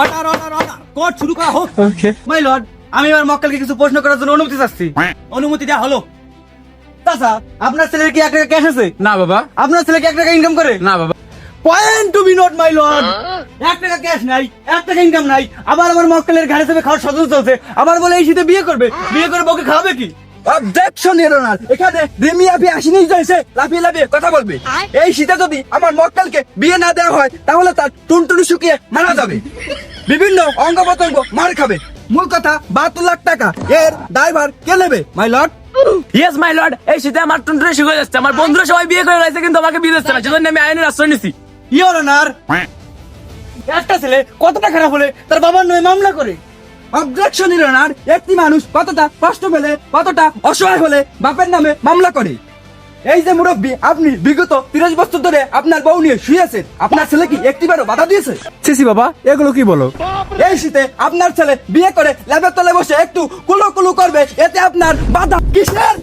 Order order order court শুরু করা হোক। ওকে মাই লর্ড আমি আমার মক্কেলকে কিছু প্রশ্ন করার জন্য অনুমতি চাচ্ছি। অনুমতি দেওয়া হলো। চাচা আপনার ছেলের কি এক টাকা ক্যাশ আছে? না বাবা। আপনার ছেলে কি এক টাকা ইনকাম করে? না বাবা। Point to be not my lord এক টাকা ক্যাশ নাই এক টাকা ইনকাম নাই। আবার আমার মক্কেলের ঘাড়ে চেপে খাওয়ার সচেতন চলছে আবার বলে এই শীতে বিয়ে করবে। বিয়ে করে বউকে খাওয়াবে কি? অবজেকশন এরনার এখানে আসেনি লাফিয়ে লাফিয়ে কথা বলবে। এই শীতে যদি আমার মক্কেলকে বিয়ে না দেওয়া হয় তাহলে তার টুনটুনি শুকিয়ে মারা যাবে। বিভিন্ন অঙ্গ প্রত্যঙ্গ মার খাবে। মূল কথা বাহাত্তর লাখ টাকা। এর ড্রাইভার কে নেবে? My lord yes my lord এই শীতে আমার টুনটুনি শুকিয়ে যাচ্ছে। আমার বন্ধুরা সবাই বিয়ে করে গেছে কিন্তু আমাকে বিয়ে দিচ্ছে না। সেজন্য আমি আইনের আশ্রয় নিছি। অনার একটা ছেলে কতটা খারাপ হলে তার বাবার নয় মামলা করে? অবজেকশন এর অনার একটি মানুষ কতটা কষ্ট পেলে কতটা অসহায় হলে বাপের নামে মামলা করে? এই যে মুরব্বী আপনি বিগত তিরিশ বছর ধরে আপনার বউ নিয়ে শুয়েছেন আপনার ছেলে কি একটিবারও বাধা দিয়েছে? সিসি বাবা এগুলো কি বলো? এই শীতে আপনার ছেলে বিয়ে করে ল্যাবের তলে বসে একটু কুলো কুলো করবে এতে আপনার বাধা কিসের?